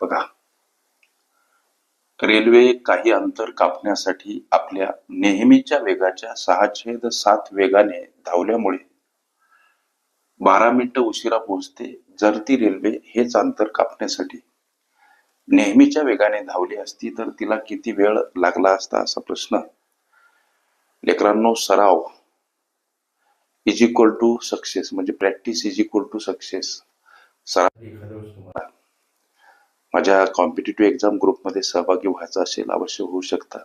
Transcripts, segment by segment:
बघा. रेल्वे काही अंतर कापण्यासाठी आपल्या नेहमीच्या वेगाच्या सहा छेद सात वेगाने धावल्यामुळे बारा मिनिटं उशिरा पोहोचते जर ती रेल्वे हेच अंतर कापण्यासाठी. नेहमीच्या वेगाने धावली असती तर तिला किती वेळ लागला असता असा प्रश्न. लेकरांनो सराव इज इक्वल टू सक्सेस म्हणजे practice is equal to success सराव एखाद्या तुम्हाला माझ्या कॉम्पिटेटिव्ह एक्झाम ग्रुपमध्ये सहभागी व्हायचं असेल अवश्य होऊ शकता.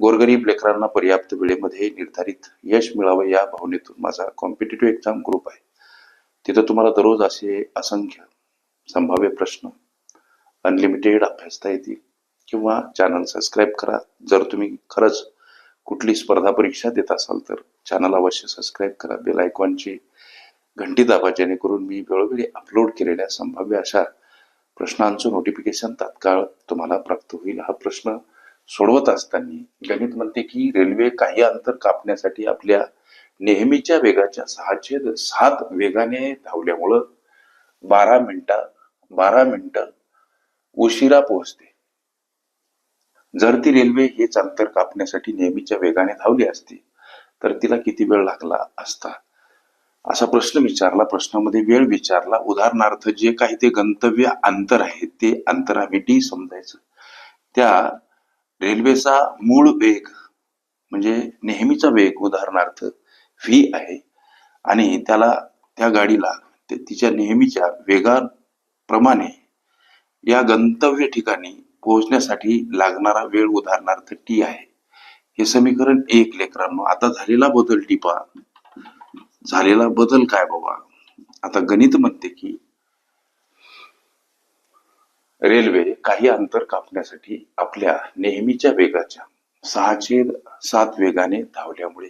गोरगरीब लेकरांना पर्याप्त वेळेमध्ये निर्धारित यश मिळावं या भावनेतून माझा कॉम्पिटेटिव्ह एक्झाम ग्रुप आहे. तिथं तुम्हाला दररोज असे असंख्य संभाव्य प्रश्न अनलिमिटेड अभ्यासता येतील किंवा चॅनल सबस्क्राईब करा. जर तुम्ही खरंच कुठली स्पर्धा परीक्षा देत असाल तर चॅनल अवश्य सबस्क्राईब करा. बेल आयकॉनची घंटी दाबा जेणेकरून मी वेळोवेळी अपलोड केलेल्या संभाव्य अशा प्रश्नांचं नोटिफिकेशन तात्काळ तुम्हाला प्राप्त होईल. हा प्रश्न सोडवत असताना गणित म्हणते की रेल्वे काही अंतर कापण्यासाठी आपल्या नेहमीच्या वेगाच्या सहा सात वेगाने धावल्यामुळं बारा मिनिटा बारा मिनिटं उशिरा पोहोचते. जर ती रेल्वे हेच अंतर कापण्यासाठी नेहमीच्या वेगाने धावली असती तर तिला किती वेळ लागला असता? असा प्रश्न विचारला प्रश्नामध्ये वेळ विचारला. उदाहरणार्थ जे काही ते गंतव्य अंतर आहे ते अंतर आम्ही डी समजायचं. त्या रेल्वेचा मूळ वेग म्हणजे नेहमीचा वेग उदाहरणार्थ व्ही आहे. आणि त्याला त्या गाडीला तिच्या नेहमीच्या वेगाप्रमाणे या गंतव्य ठिकाणी पोहोचण्यासाठी लागणारा वेळ उदाहरणार्थ टी आहे. हे समीकरण एक लेकरांनो. आता झालेला बदल टिपा झालेला बदल काय बाबा? आता गणित म्हणते की रेल्वे काही अंतर कापण्यासाठी आपल्या नेहमीच्या वेगाच्या सहा छेद सात वेगाने धावल्यामुळे.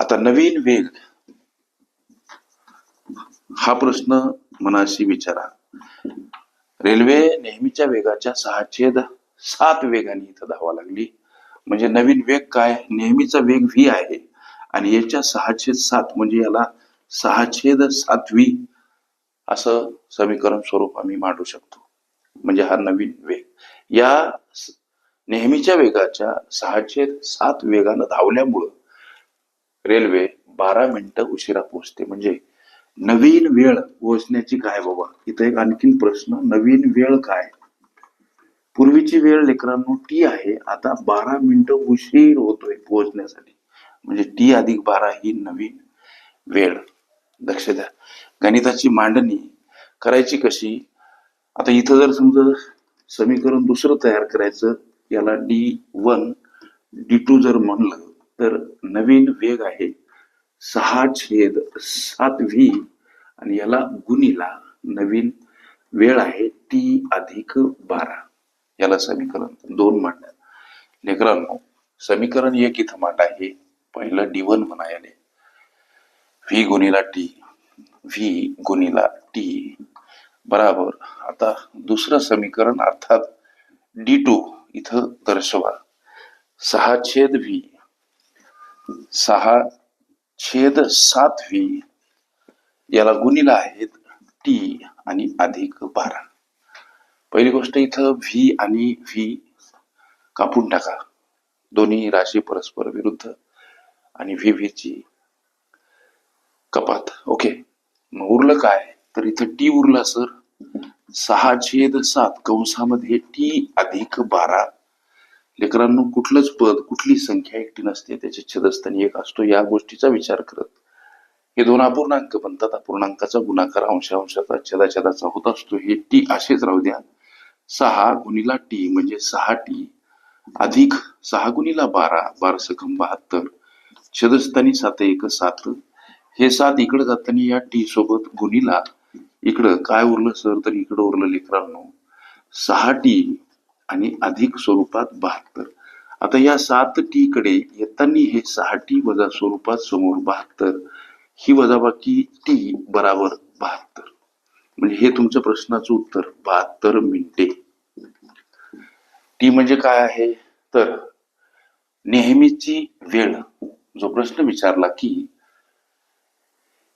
आता नवीन वेग हा प्रश्न मनाशी विचारा. रेल्वे नेहमीच्या वेगाच्या सहा छेद सात वेगाने इथं धावा लागली. म्हणजे नवीन वेग काय? नेहमीचा वेग व्ही आहे. आणि याच्या सहाशे सात म्हणजे याला सहाशेद सातवी असं समीकरण स्वरूप आम्ही मांडू शकतो. म्हणजे हा नवीन वेग. या नेहमीच्या वेगाच्या सहाशे सात वेगानं धावल्यामुळं रेल्वे बारा मिनिटं उशिरा पोहोचते. म्हणजे नवीन वेळ पोहोचण्याची काय बाबा? इथं एक आणखीन प्रश्न नवीन वेळ काय? पूर्वीची वेळ लेकरांनो टी आहे आता बारा मिनिटं उशीर होतोय पोहोचण्यासाठी. म्हणजे टी अधिक बारा ही नवीन वेळ लक्ष द्या गणिताची मांडणी करायची कशी? आता इथं जर समजा समीकरण दुसरं तयार करायचं याला डी वन डी टू जर म्हणलं तर नवीन वेग आहे सहा छेद सात व्ही आणि याला गुणीला नवीन वेळ आहे टी अधिक बारा. याला समीकरण दोन मांडणार लेकरांनो समीकरण एक इथं मांडा आहे पहिलं डी वन म्हणायले. व्ही गुणिला टी व्ही गुणीला टी बराबर. आता दुसरं समीकरण अर्थात डी टू इथं दर्शवा. सहा छेद व्ही सहा छेद सात व्ही याला गुणीला आहेत टी आणि अधिक बारा. पहिली गोष्ट इथं व्ही आणि व्ही कापून टाका. दोन्ही राशी परस्पर विरुद्ध. आणि व्ही ची कपात. ओके मग उरलं काय? तर इथं टी उरला सर सहा छेद सात कंसामध्ये टी अधिक बारा. लेकरांनो कुठलंच पद कुठली संख्या एकटी नसते. त्याचे छेदस्थानी एक असतो. या गोष्टीचा विचार करत. हे दोन अपूर्णांक बनतात. अपूर्णांकाचा गुणाकार अंशांशाचा छेदाछेदाचा होत असतो. हे टी असेच राहू द्या. सहा गुणीला टी म्हणजे सहा टी अधिक सहा गुणीला बारा. बारा सकम बहात्तर. छेदस्थानी सात एक सात. हे सात इकडे जाताना या टी सोबत गुणीला इकडं काय उरलं सर? तर इकडं उरलं लेकरांनो सहा टी आणि अधिक स्वरूपात बहात्तर. आता या सात टी कडे येताना हे सहा टी वजा स्वरूपात समोर बहात्तर. ही वजाबाकी टी बराबर बहात्तर. म्हणजे हे तुमच्या प्रश्नाचं उत्तर बहात्तर मिनिटे. टी म्हणजे काय आहे? तर नेहमीची वेळ जो प्रश्न विचारला की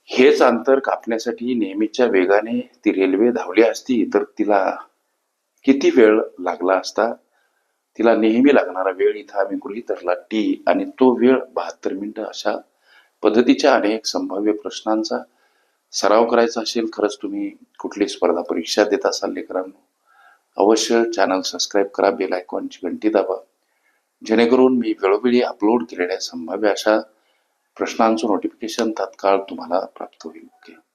हेच अंतर कापण्यासाठी नेहमीच्या वेगाने ती रेल्वे धावली असती तर तिला किती वेळ लागला असता? तिला नेहमी लागणारा वेळ इथं आम्ही गृहित धरला टी आणि तो वेळ बहात्तर मिनिटं अशा पद्धतीच्या अनेक संभाव्य प्रश्नांचा सराव करायचा असेल खरंच तुम्ही कुठली स्पर्धा परीक्षा देत असाल लेकरांनो. अवश्य चॅनल सबस्क्राईब करा बेल आयकॉनची घंटी दाबा. जेणेकरून मी वेळोवेळी अपलोड केलेल्या संभाव्य अशा प्रश्नांचं नोटिफिकेशन तात्काळ तुम्हाला प्राप्त होईल. ओके